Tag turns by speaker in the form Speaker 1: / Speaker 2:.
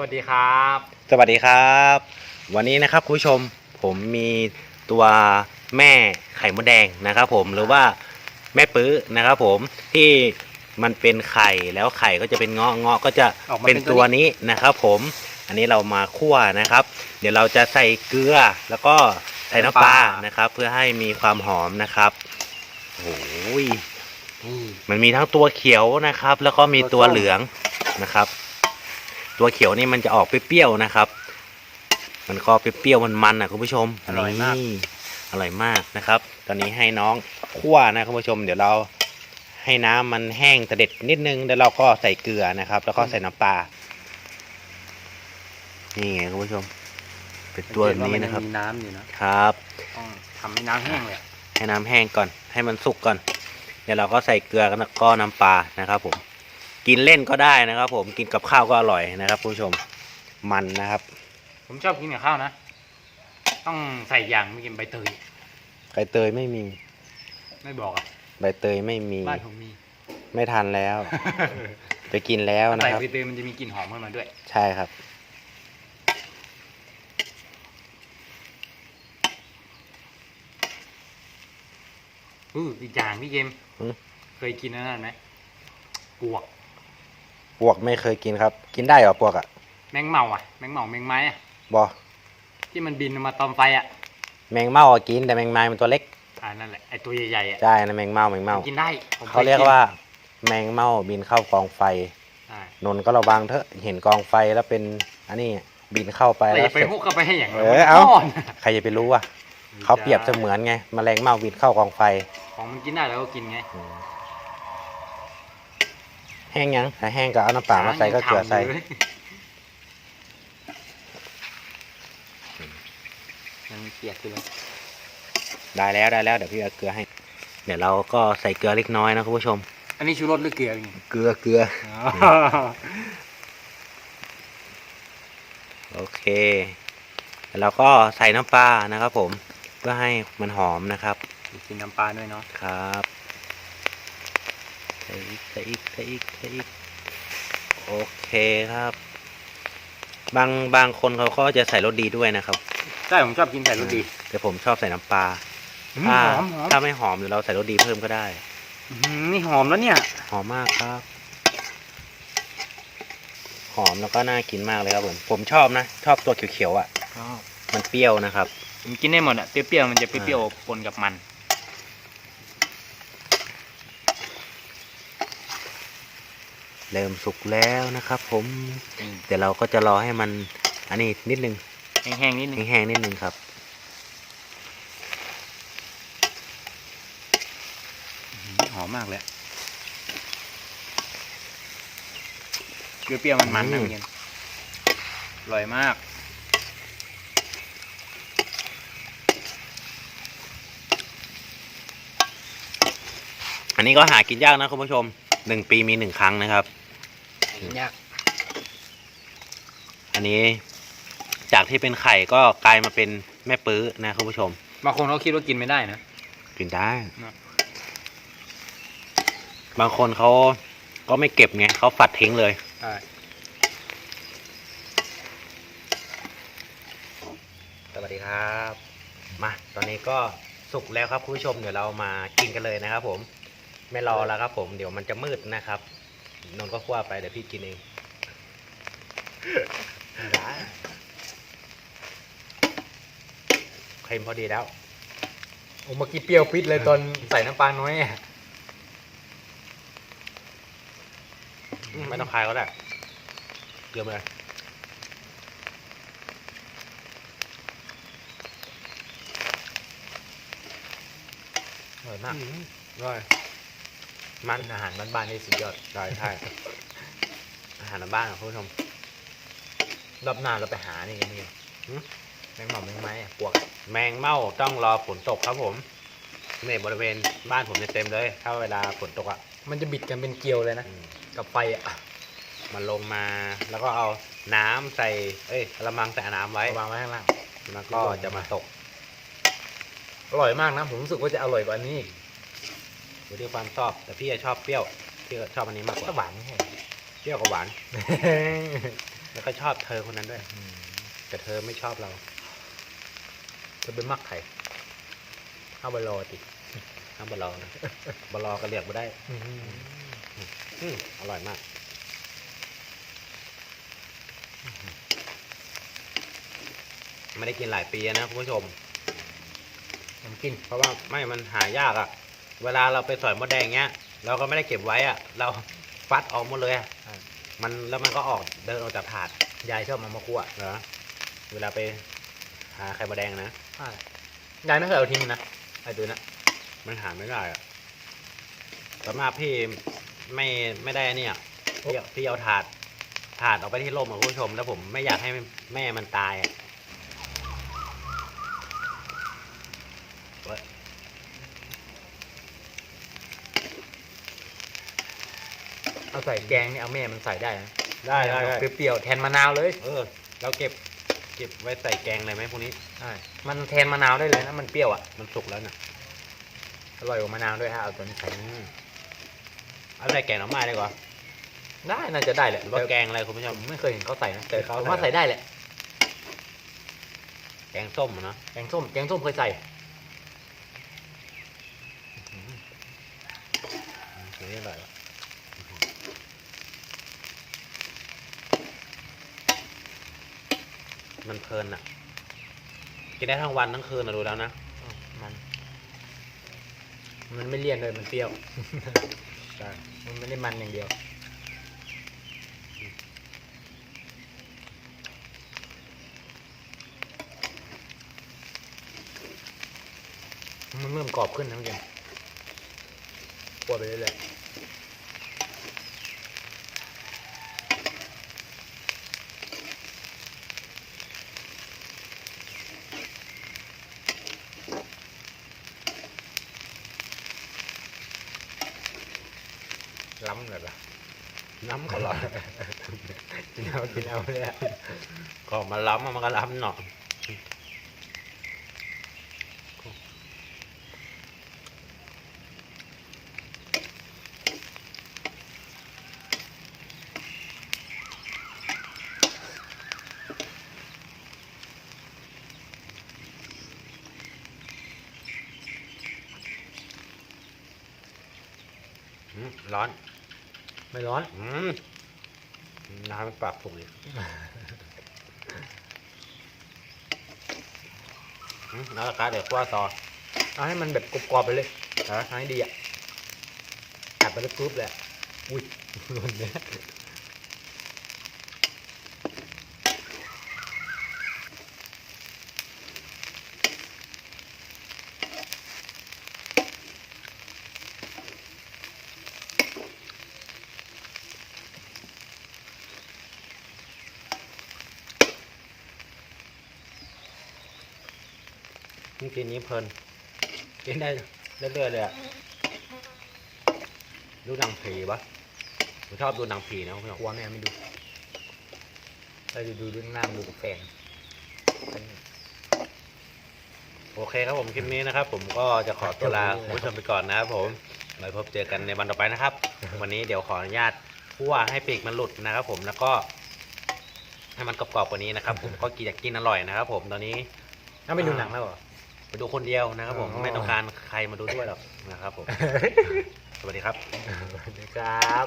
Speaker 1: วัสดีครับ
Speaker 2: สวัสดีครับ วันนี้นะครับคุณผู้ชมผมมีตัวแม่ไข่มดแดงนะครับ ผมหรือว่าแม่ปื้อนะครับ ผมที่มันเป็นไข่แล้วไข่ก็จะเป็นเงาะเงาะก็จะ
Speaker 1: ออกมา
Speaker 2: เป็น
Speaker 1: เป็นตั
Speaker 2: ตัว
Speaker 1: วนี้
Speaker 2: นี้นะครับ ผมอันนี้เรามาคั่วนะครับ เดี๋ยวเราจะใส่เกลือแล้วก็ใส่น้ำปลานะครับ เพื่อให้มีความหอมนะครับโอ้ย
Speaker 1: นี่
Speaker 2: มันมีทั้งตัวเขียวนะครับ แล้วก็มีตัวเหลืองนะครับ ตัวเขียวนี่มันจะออกเปรี้ยวๆนะครับ มันก็เปรี้ยวๆมันๆนะคุณผู้ชม
Speaker 1: อร่อยมาก
Speaker 2: นี่อร่อยมากนะครับ ตอนนี้ให้น้องคั่วนะคุณผู้ชม เดี๋ยวเราให้น้ำมันแห้งแต่เด็ดนิดนึงแล้วเราก็ใส่เกลือนะครับ แล้วก็ใส่น้ำปลานี่ไงคุณผู้ชม เป็นตัวแบบนี้นะครับ
Speaker 1: มีน้ำอยู่นะครับต้องทำให้น้ำแห้งเลย
Speaker 2: ให้น้ำแห้งก่อน ให้มันสุกก่อน เดี๋ยวเราก็ใส่เกลือแล้วก็น้ำปลานะครับผม กินเล่นก็ได้นะครับ ผมกินกับข้าวก็อร่อยนะครับคุณผู้ชมมันนะครับ
Speaker 1: ผมชอบกินกับข้าวนะ ต้องใส่อย่างไม่กินใบเตย
Speaker 2: ใบเตยไม่มี
Speaker 1: ไม่บอกอะ
Speaker 2: ใบเตยไม่มี
Speaker 1: บ้านผมมี
Speaker 2: ไม่ทันแล้ว จะกินแล้วนะ
Speaker 1: ใส่
Speaker 2: ครับ
Speaker 1: ใบเตยมันจะมีกลิ่นหอมขึ้นมาด้วย
Speaker 2: ใช่ครับ
Speaker 1: อืออีกอย่างพี่เกม
Speaker 2: อืม
Speaker 1: เคยกินอันนั่นไหมปวก
Speaker 2: ปวกไม่เคยกินครับ กินได้เหรอปวกอะ
Speaker 1: แมงเมาอะแมงเมาแมงไม้อะ
Speaker 2: บอ
Speaker 1: ที่มันบินมาตอมไฟอะ
Speaker 2: แมงเม่าอะกินแต่แมงไม้มันตัวเล็ก
Speaker 1: อ่านั่นแหละไอตัวใหญ่ๆอะ
Speaker 2: ใช่นะแมงเม่าแมงเม่า
Speaker 1: กินได้ผมค
Speaker 2: เขาเรียกว่า แมงเม่าบินเข้ากองไฟ
Speaker 1: ใช่
Speaker 2: นนท์ก็ระวังเถอะเห็นกองไฟแล้วเป็นอันนี้บินเข้าไป
Speaker 1: แต่
Speaker 2: แล้
Speaker 1: อย่าวไป
Speaker 2: เสร็จ
Speaker 1: ฮุกเข้าไปให้อย่าง
Speaker 2: เออเอา
Speaker 1: ก้น
Speaker 2: ใครจะไปรู้อะเขาเปรียบเสมือนไงแมลงเม่าบินเข้ากองไฟ
Speaker 1: ของมันกินได้แล้วก็กินไง
Speaker 2: แห้งยังถ้าแห้งก็เอาน้ำเปล่ามาใส่ก็เกลือใส่
Speaker 1: ยังเปียกอยู่เลย
Speaker 2: ได้แล้วได้แล้วเดี๋ยวพี่เอาเกลือให้ เดี๋ยวเราก็ใส่เกลือเล็กน้อยนะคุณผู้ชม
Speaker 1: อันนี้ชูรสหรือเกลือนี่
Speaker 2: เกลือเกลือโอเคแล้วเราก็ใส่น้ำปลานะครับผมเพื่อให้มันหอมนะครับ
Speaker 1: กินน้ำปลาด้วยเนาะ
Speaker 2: ครับ ใส่อีกใส่อีกใส่อีกใส่อีกโอเคครับ บางบางคนเขาก็จะใส่รสดีด้วยนะครับ
Speaker 1: ใช่ผมชอบกินใส่รสดี
Speaker 2: แต่ผมชอบใส่น้ำปลา
Speaker 1: อืม
Speaker 2: ถ้า
Speaker 1: หอมหอม
Speaker 2: ถ้าไม่หอมเดี๋ยวเราใส่รสดีเพิ่มก็ได้
Speaker 1: อื้อหือนี่หอมแล้วเนี่ย
Speaker 2: หอมมากครับ หอมแล้วก็น่ากินมากเลยครับผม ผมชอบนะ ชอบตัวเขียวๆอะ มันเปรี้ยวนะครับ
Speaker 1: ผมกินได้หมดอะเปรี้ยวๆมันจะเปรี้ยวๆปนกับมัน
Speaker 2: เริ่มสุกแล้วนะครับ ผมเดี๋ยวเราก็จะรอให้มัน อันนี้นิดนึง
Speaker 1: แห้งๆนิดนึง
Speaker 2: แห้งๆนิดนึงครับ
Speaker 1: หอมมากเลยเปรี้ยวๆมันๆนะ
Speaker 2: อืม
Speaker 1: เพื่อนอร่อยมาก
Speaker 2: อันนี้ก็หากินยากนะคุณผู้ชม หนึ่งปีมีหนึ่งครั้งนะครับ
Speaker 1: ยาก
Speaker 2: อันนี้จากที่เป็นไข่ก็กลายมาเป็นแม่ปื้อนะคุณผู้ชม
Speaker 1: บางคนเขาคิดว่ากินไม่ได้นะ
Speaker 2: กินได้
Speaker 1: นะ
Speaker 2: บางคนเขาก็ไม่เก็บไงเขาฝัดทิ้งเลย
Speaker 1: ใช่
Speaker 2: สวัสดีครับ มา ตอนนี้ก็สุกแล้วครับคุณผู้ชมเดี๋ยวเรามากินกันเลยนะครับผม ไม่รอแล้วครับ ผมเดี๋ยวมันจะมืดนะครับนนท์ก็คว้าไปเดี๋ยวพี่กินเองได้เค็มพอดีแล้ว
Speaker 1: โอ้เมื่อกี้เปรี้ยวปิดเลยตอนใส่น้ำปลาน้อยอะ
Speaker 2: อืมไม่ต้องคายก็ได้เกลือมาเลยอร่อยมาก
Speaker 1: ร่อย
Speaker 2: มันอาหารบ้านๆนี่สุดยอดใช่ใช่อาหารบ้านของคุณผู้ชมรอบหน้าเราไปหานี่กันนี่หึแมงเม่าแมงไม้อะปวก แมงเม่าต้องรอฝนตกครับผมนี่บริเวณบ้านผมจะเต็มเลย ถ้าเวลาฝนตกอะ
Speaker 1: มันจะบิดกันเป็นเกลียวเลยนะ
Speaker 2: อืม
Speaker 1: กับไฟอะ
Speaker 2: มันลงมาแล้วก็เอาน้ำใส่ เอ้ยกระมังใส่น้ำไว้
Speaker 1: วางไว้ข้างล่าง
Speaker 2: แล้วก็จะมาตก
Speaker 1: อร่อยมากนะ ผมรู้สึกว่าจะอร่อยกว่านี้ อีก
Speaker 2: อยู่ที่ความชอบ แต่พี่จะชอบเปรี้ยวพี่ก็ชอบอันนี้มากกว่า
Speaker 1: หวานแห้ง
Speaker 2: เปรี้ยวกับหวาน แล้วก็ชอบเธอคนนั้นด้วยแต่เธอไม่ชอบเรา
Speaker 1: จะเป็นมักไข่ข้าวบะรอติ
Speaker 2: น้ำบะลอนะบะลอก็เรียกมาได้อืมอร่อยมากไม่ได้กินหลายปีนะคุณผู้ชม
Speaker 1: น้ำกิน
Speaker 2: เพราะว่าไม่มันหายากอะ่ะ เวลาเราไปสอยมดแดงเงี้ย เราก็ไม่ได้เก็บไว้อะ่ะเราฟัดออกหมดเลยอะ
Speaker 1: อ่า
Speaker 2: มันแล้วมันก็ออกเดินออกจากถาด
Speaker 1: ยายชอบมามาคั่ว
Speaker 2: เหรอเวลาไปหาไข่มดแดงนะ
Speaker 1: อ่ายายไม่เคยเอาทิ้งนะไอ้ตัวนั้น
Speaker 2: มันหาไม่ได้อะสำหรับพี่ไม่ไม่ได้เนี่ยพี่พี่เอาถาดถาดออกไปที่ร่มอะคุณผู้ชม แล้วผมไม่อยากให้แม่มันตายอะเว้ย
Speaker 1: เอาใส่แกงนี่เอาแม่มันใส่ได้นะ
Speaker 2: ได้ได้ได้
Speaker 1: เปรี้ยวๆแทนมะนาวเลย
Speaker 2: เออเราเก็บเก็บไว้ใส่แกงเลยไหมพวกนี้
Speaker 1: ใช่มันแทนมะนาวได้เลยนะมันเปรี้ยวอะ
Speaker 2: มันสุกแล้วนะ
Speaker 1: อร่อยกว่ามะนาวด้วยฮะเอาตัวนี้ใส่
Speaker 2: อืมเอาใส่แกงหน่อไม้ได้ก่อน
Speaker 1: ได้น่าจะได้แหละ
Speaker 2: หรือว่าแกงอะไรคุณผู้ช
Speaker 1: แต่
Speaker 2: ม
Speaker 1: ผมไม่เคยเห็นเขาใส่นะแต่
Speaker 2: เขา
Speaker 1: ผม
Speaker 2: ใส่
Speaker 1: ว่าใส่ได้แหละ
Speaker 2: แกงส้มอะเนาะ
Speaker 1: แกงส้มแกงส้มเคยใส่
Speaker 2: อืมอันนี้อร่อยว่ะมันเพ ลินอะกินได้ทั้งวันทั้งคืนอะดูแล้วนะ
Speaker 1: มัน มันไม่เลี่ยนเลยมันเปรี้ยว
Speaker 2: ใช่
Speaker 1: มันไม่ได้มันอย่างเดียว มันเริ่มกรอบขึ้นทั้งยังคั่วไปเรื่อยๆ ล้ำเลยปะ
Speaker 2: น้ำก็ร้อน
Speaker 1: กินเอากินเอาเลย
Speaker 2: ก็มาล้ำมันก็ล้ำหนอืม ร้อน
Speaker 1: ไม่ร้อน
Speaker 2: อืมน้ำปากผมอีกอืมแล้วก็เดี๋ยวคั่วต่อ
Speaker 1: เอาให้มันแบบกรอบๆไปเลย
Speaker 2: ฮะ
Speaker 1: เอาให้ดีอะกัดไปแล้วกรุ๊บเลยอะอุ้ยหล่นเนี่ย
Speaker 2: นี่กินนี้เพลินกินได้เรื่อยๆเลยอะดูหนังผีปะผมชอบดูหนังผีนะคุณผู้ชม
Speaker 1: กลัวแม่ไม่ดูเราจะดูเรื่องหน้าดูกับแฟน
Speaker 2: โอเคครับผมคลิปนี้นะครับ ผมก็จะขอตัวลาคุณผู้ชมไปก่อนนะครับผมไว้พบเจอกันในวันต่อไปนะครับ วันนี้เดี๋ยวขออนุญาตคั่วให้ปีกมันหลุดนะครับผมแล้วก็ให้มันกรอบๆกว่านี้นะครับ ผมก็กินอยากกินอร่อยนะครับ ผมตอนนี้
Speaker 1: ถ้าไม่ดูหนังแล้วเหรอ
Speaker 2: ไปดูคนเดียวนะครับผม
Speaker 1: อ๋อ
Speaker 2: ไม่ต้องการใครมาดูด้วยหรอกนะครับผม สวัสดีครับ
Speaker 1: ครับ